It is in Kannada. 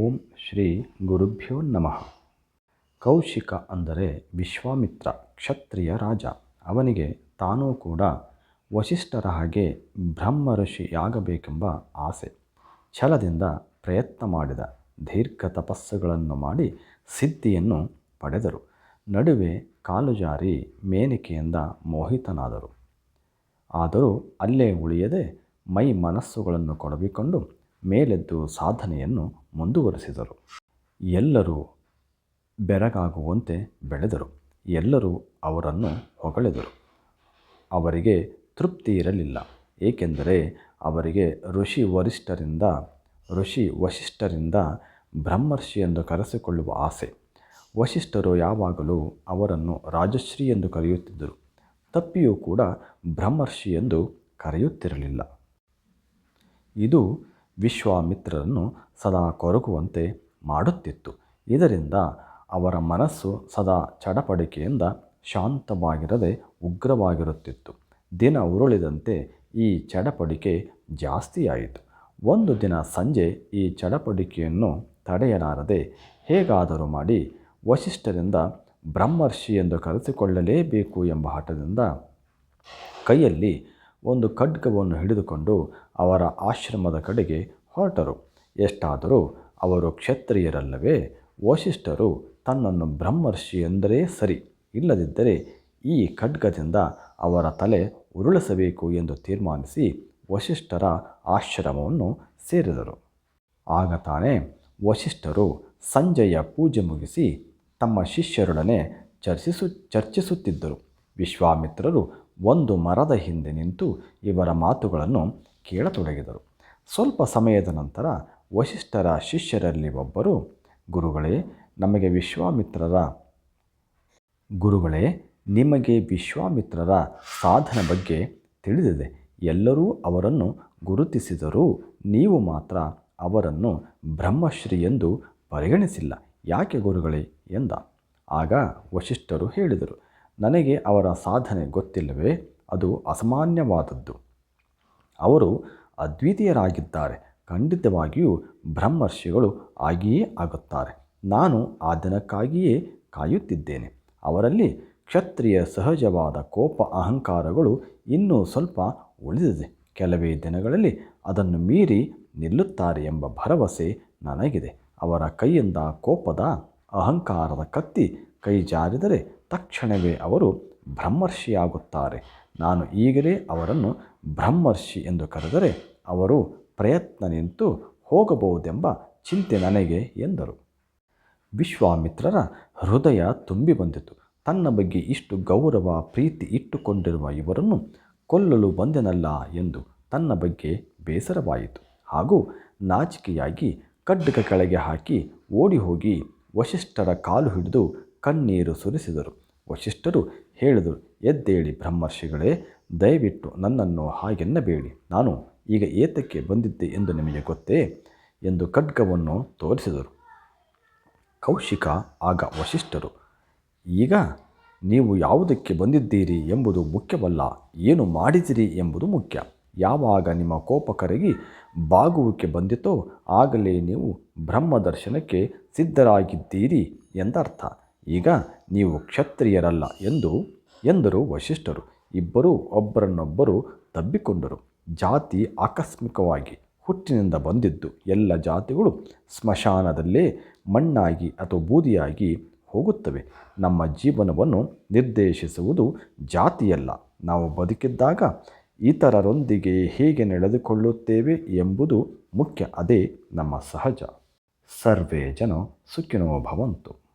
ಓಂ ಶ್ರೀ ಗುರುಭ್ಯೋ ನಮಃ. ಕೌಶಿಕ ಅಂದರೆ ವಿಶ್ವಾಮಿತ್ರ, ಕ್ಷತ್ರಿಯ ರಾಜ. ಅವನಿಗೆ ತಾನೂ ಕೂಡ ವಶಿಷ್ಠರ ಹಾಗೆ ಬ್ರಹ್ಮ ಋಷಿಯಾಗಬೇಕೆಂಬ ಆಸೆ. ಛಲದಿಂದ ಪ್ರಯತ್ನ ಮಾಡಿದ, ದೀರ್ಘ ತಪಸ್ಸುಗಳನ್ನು ಮಾಡಿ ಸಿದ್ಧಿಯನ್ನು ಪಡೆದರು. ನಡುವೆ ಕಾಲು ಜಾರಿ ಮೇನಿಕೆಯಿಂದ ಮೋಹಿತನಾದರು. ಆದರೂ ಅಲ್ಲೇ ಉಳಿಯದೆ ಮೈ ಮನಸ್ಸುಗಳನ್ನು ಕೊಡಬಿಕೊಂಡು ಮೇಲೆದ್ದು ಸಾಧನೆಯನ್ನು ಮುಂದುವರೆಸಿದರು. ಎಲ್ಲರೂ ಬೆರಗಾಗುವಂತೆ ಬೆಳೆದರು. ಎಲ್ಲರೂ ಅವರನ್ನು ಹೊಗಳಿದರು. ಅವರಿಗೆ ತೃಪ್ತಿ ಇರಲಿಲ್ಲ. ಏಕೆಂದರೆ ಅವರಿಗೆ ಋಷಿ ವರಿಷ್ಠರಿಂದ, ಋಷಿ ವಶಿಷ್ಠರಿಂದ ಬ್ರಹ್ಮರ್ಷಿ ಎಂದು ಕರೆಸಿಕೊಳ್ಳುವ ಆಸೆ. ವಶಿಷ್ಠರು ಯಾವಾಗಲೂ ಅವರನ್ನು ರಾಜಶ್ರೀ ಎಂದು ಕರೆಯುತ್ತಿದ್ದರು. ತಪ್ಪಿಯೂ ಕೂಡ ಬ್ರಹ್ಮರ್ಷಿ ಎಂದು ಕರೆಯುತ್ತಿರಲಿಲ್ಲ. ಇದು ವಿಶ್ವಾಮಿತ್ರರನ್ನು ಸದಾ ಕೊರಗುವಂತೆ ಮಾಡುತ್ತಿತ್ತು. ಇದರಿಂದ ಅವರ ಮನಸ್ಸು ಸದಾ ಚಡಪಡಿಕೆಯಿಂದ ಶಾಂತವಾಗಿರದೆ ಉಗ್ರವಾಗಿರುತ್ತಿತ್ತು. ದಿನ ಉರುಳಿದಂತೆ ಈ ಚಡಪಡಿಕೆ ಜಾಸ್ತಿಯಾಯಿತು. ಒಂದು ದಿನ ಸಂಜೆ ಈ ಚಡಪಡಿಕೆಯನ್ನು ತಡೆಯಲಾರದೆ ಹೇಗಾದರೂ ಮಾಡಿ ವಶಿಷ್ಠರಿಂದ ಬ್ರಹ್ಮರ್ಷಿ ಎಂದು ಕರೆಸಿಕೊಳ್ಳಲೇಬೇಕು ಎಂಬ ಹಠದಿಂದ ಕೈಯಲ್ಲಿ ಒಂದು ಖಡ್ಗವನ್ನು ಹಿಡಿದುಕೊಂಡು ಅವರ ಆಶ್ರಮದ ಕಡೆಗೆ ಹೊರಟರು. ಎಷ್ಟಾದರೂ ಅವರು ಕ್ಷತ್ರಿಯರಲ್ಲವೇ ವಶಿಷ್ಠರು ತನ್ನನ್ನು ಬ್ರಹ್ಮರ್ಷಿ ಎಂದರೆ ಸರಿ, ಇಲ್ಲದಿದ್ದರೆ ಈ ಖಡ್ಗದಿಂದ ಅವರ ತಲೆ ಉರುಳಿಸಬೇಕು ಎಂದು ತೀರ್ಮಾನಿಸಿ ವಶಿಷ್ಠರ ಆಶ್ರಮವನ್ನು ಸೇರಿದರು. ಆಗ ತಾನೇ ವಶಿಷ್ಠರು ಸಂಜೆಯ ಪೂಜೆ ಮುಗಿಸಿ ತಮ್ಮ ಶಿಷ್ಯರೊಡನೆ ಚರ್ಚಿಸು, ಚರ್ಚಿಸುತ್ತಿದ್ದರು. ವಿಶ್ವಾಮಿತ್ರರು ಒಂದು ಮರದ ಹಿಂದೆ ನಿಂತು ಇವರ ಮಾತುಗಳನ್ನು ಕೇಳತೊಡಗಿದರು. ಸ್ವಲ್ಪ ಸಮಯದ ನಂತರ ವಶಿಷ್ಠರ ಶಿಷ್ಯರಲ್ಲಿ ಒಬ್ಬರು, ಗುರುಗಳೇ, ನಮಗೆ ವಿಶ್ವಾಮಿತ್ರರ, ಗುರುಗಳೇ, ನಿಮಗೆ ವಿಶ್ವಾಮಿತ್ರರ ಸಾಧನ ಬಗ್ಗೆ ತಿಳಿದಿದೆ. ಎಲ್ಲರೂ ಅವರನ್ನು ಗುರುತಿಸಿದರೂ ನೀವು ಮಾತ್ರ ಅವರನ್ನು ಬ್ರಹ್ಮಶ್ರೀ ಎಂದು ಪರಿಗಣಿಸಿಲ್ಲ. ಯಾಕೆ ಗುರುಗಳೇ? ಎಂದ. ಆಗ ವಶಿಷ್ಠರು ಹೇಳಿದರು ನನಗೆ ಅವರ ಸಾಧನೆ ಗೊತ್ತಿಲ್ಲವೇ? ಅದು ಅಸಾಮಾನ್ಯವಾದದ್ದು. ಅವರು ಅದ್ವಿತೀಯರಾಗಿದ್ದಾರೆ. ಖಂಡಿತವಾಗಿಯೂ ಬ್ರಹ್ಮರ್ಷಿಗಳು ಆಗಿಯೇ ಆಗುತ್ತಾರೆ. ನಾನು ಆ ದಿನಕ್ಕಾಗಿಯೇ ಕಾಯುತ್ತಿದ್ದೇನೆ. ಅವರಲ್ಲಿ ಕ್ಷತ್ರಿಯ ಸಹಜವಾದ ಕೋಪ ಅಹಂಕಾರಗಳು ಇನ್ನೂ ಸ್ವಲ್ಪ ಉಳಿದಿದೆ. ಕೆಲವೇ ದಿನಗಳಲ್ಲಿ ಅದನ್ನು ಮೀರಿ ನಿಲ್ಲುತ್ತಾರೆ ಎಂಬ ಭರವಸೆ ನನಗಿದೆ. ಅವರ ಕೈಯಿಂದ ಕೋಪದ ಅಹಂಕಾರದ ಕತ್ತಿ ಕೈ ಜಾರಿದರೆ ತಕ್ಷಣವೇ ಅವರು ಬ್ರಹ್ಮರ್ಷಿಯಾಗುತ್ತಾರೆ. ನಾನು ಈಗಲೇ ಅವರನ್ನು ಬ್ರಹ್ಮರ್ಷಿ ಎಂದು ಕರೆದರೆ ಅವರು ಪ್ರಯತ್ನ ನಿಂತು ಹೋಗಬಹುದೆಂಬ ಚಿಂತೆ ನನಗೆ ಎಂದರು. ವಿಶ್ವಾಮಿತ್ರರ ಹೃದಯ ತುಂಬಿ ಬಂದಿತು. ತನ್ನ ಬಗ್ಗೆ ಇಷ್ಟು ಗೌರವ, ಪ್ರೀತಿ ಇಟ್ಟುಕೊಂಡಿರುವ ಇವರನ್ನು ಕೊಲ್ಲಲು ಬಂದೆನಲ್ಲ ಎಂದು ತನ್ನ ಬಗ್ಗೆ ಬೇಸರವಾಯಿತು. ಹಾಗೂ ನಾಚಿಕೆಯಾಗಿ ಖಡ್ಗ ಕೆಳಗೆ ಹಾಕಿ ಓಡಿ ಹೋಗಿ ವಶಿಷ್ಠರ ಕಾಲು ಹಿಡಿದು ಕಣ್ಣೀರು ಸುರಿಸಿದರು. ವಶಿಷ್ಠರು ಹೇಳಿದರು, ಎದ್ದೇಳಿ ಬ್ರಹ್ಮರ್ಷಿಗಳೇ, ದಯವಿಟ್ಟು ನನ್ನನ್ನು ಹಾಗೆನ್ನಬೇಡಿ. ನಾನು ಈಗ ಏತಕ್ಕೆ ಬಂದಿದ್ದೆ ಎಂದು ನಿಮಗೆ ಗೊತ್ತೇ? ಎಂದು ಖಡ್ಗವನ್ನು ತೋರಿಸಿದರು. ಕೌಶಿಕ, ಆಗ ವಶಿಷ್ಠರು ಈಗ ನೀವು ಯಾವುದಕ್ಕೆ ಬಂದಿದ್ದೀರಿ ಎಂಬುದು ಮುಖ್ಯವಲ್ಲ. ಏನು ಮಾಡಿದಿರಿ ಎಂಬುದು ಮುಖ್ಯ. ಯಾವಾಗ ನಿಮ್ಮ ಕೋಪ ಕರಗಿ ಬಾಗುವಿಕೆ ಬಂದಿತೋ ಆಗಲೇ ನೀವು ಬ್ರಹ್ಮ ದರ್ಶನಕ್ಕೆ ಸಿದ್ಧರಾಗಿದ್ದೀರಿ ಎಂದರ್ಥ. ಈಗ ನೀವು ಕ್ಷತ್ರಿಯರಲ್ಲ ಎಂದು ಎಂದರು ವಶಿಷ್ಠರು. ಇಬ್ಬರೂ ಒಬ್ಬರನ್ನೊಬ್ಬರು ತಬ್ಬಿಕೊಂಡರು. ಜಾತಿ ಆಕಸ್ಮಿಕವಾಗಿ ಹುಟ್ಟಿನಿಂದ ಬಂದಿದ್ದು ಎಲ್ಲ ಜಾತಿಗಳು ಸ್ಮಶಾನದಲ್ಲೇ ಮಣ್ಣಾಗಿ ಅಥವಾ ಬೂದಿಯಾಗಿ ಹೋಗುತ್ತವೆ. ನಮ್ಮ ಜೀವನವನ್ನು ನಿರ್ದೇಶಿಸುವುದು ಜಾತಿಯಲ್ಲ. ನಾವು ಬದುಕಿದ್ದಾಗ ಇತರರೊಂದಿಗೆ ಹೇಗೆ ನಡೆದುಕೊಳ್ಳುತ್ತೇವೆ ಎಂಬುದು ಮುಖ್ಯ. ಅದೇ ನಮ್ಮ ಸಹಜ. ಸರ್ವೇ ಜನ ಸುಖಿನೋ ಭವಂತು.